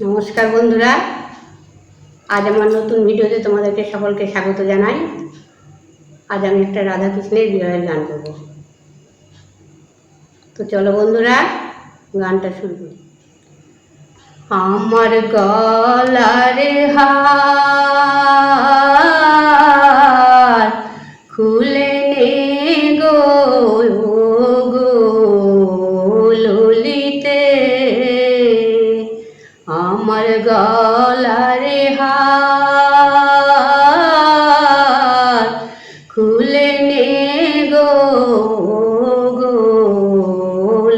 নমস্কার বন্ধুরা। আজ আমার নতুন ভিডিওতে তোমাদেরকে সকলকে স্বাগত জানাই। আজ আমি একটা রাধাকৃষ্ণের বিরহের গান করব। তো চলো বন্ধুরা, গানটা শুরু করি। আমার গলার হার হার খুলে নে গো গো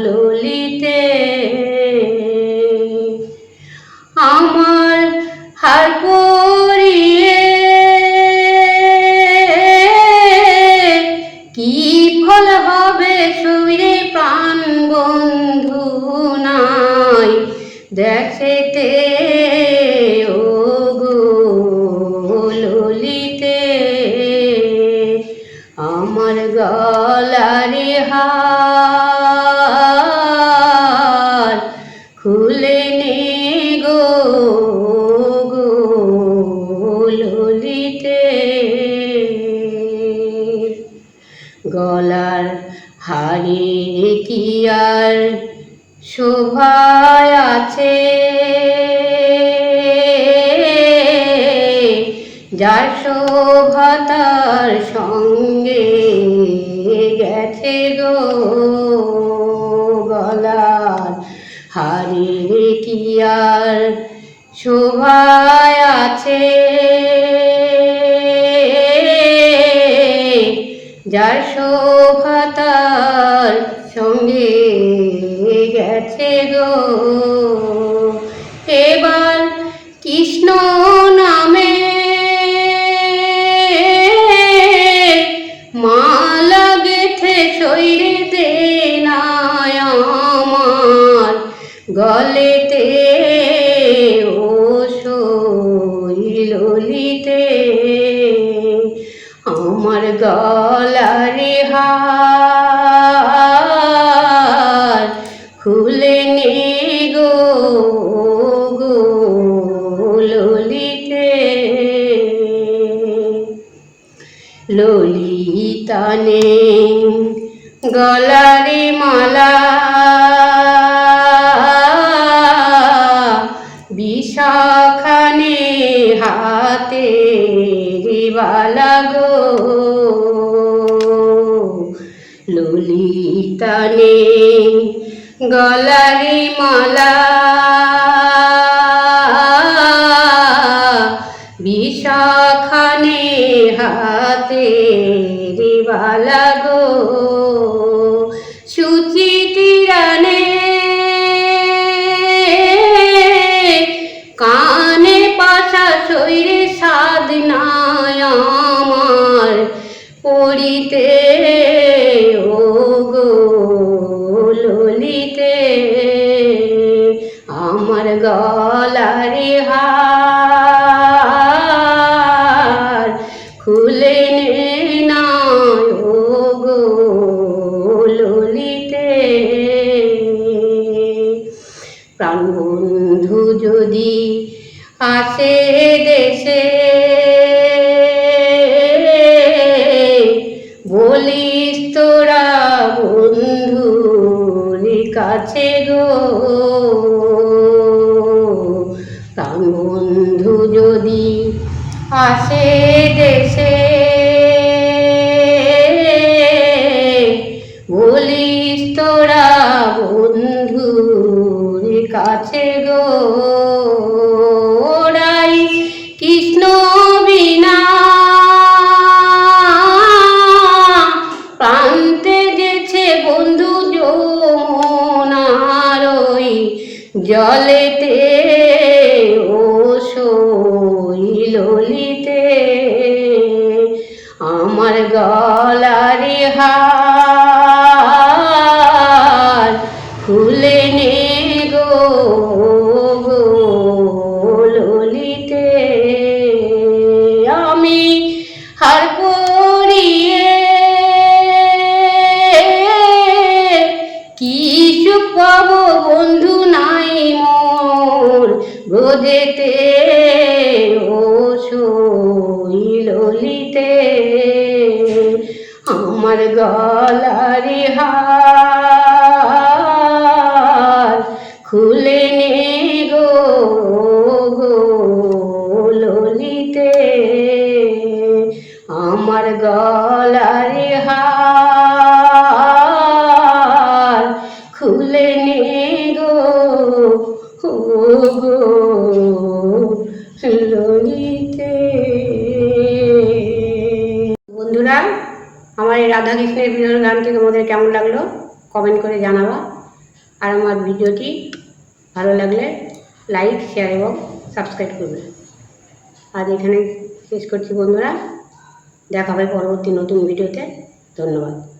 ললিতে। আমার হার পরিয়ে কি ফল হবে সুরে প্রাণ বন্ধু নাই? দেখতে গলারে হার খুলে নে গো ললিতে গলার হাড়ি কি আর শোভায় আছে? যার শোভা তার সঙ্গে গেছে গো গলার হাড়ির কি আর শোভায় আছে? যার শোভাতার সঙ্গে গেছে গো। এবার কৃষ্ণ গলেতে ও ললিতে আমার গলারে হার খুলে নে গো গো ললিতে। ললিতানে গলারে মালা বিষাখানে হাতে বালা গো। ললিতানে গলারে মালা। বিষাখানে হাতে বালা সাধনায় আমার পড়িতে। ও গো ললিতে, আমার গলারে হার খুলে নে ও গো ললিতে, প্রাণ বন্ধু যদি আসে বলিস তোরা বন্ধুর কাছে গো। বন্ধু যদি আসে দেশে বলিস তোরা বন্ধুর কাছে গো। জলেতে ও ললিতে আমার গলারি হার আমার গলার হার খুলে গো গো ললিতে। বন্ধুরা, আমার এই রাধাকৃষ্ণের বিরল গানটি তোমাদের কেমন লাগল কমেন্ট করে জানাবা। আর আমার ভিডিওটি ভালো লাগলে লাইক, শেয়ার এবং সাবস্ক্রাইব করবে। আজ এখানে শেষ করছি বন্ধুরা। দেখা হবে পরবর্তী নতুন ভিডিওতে। ধন্যবাদ।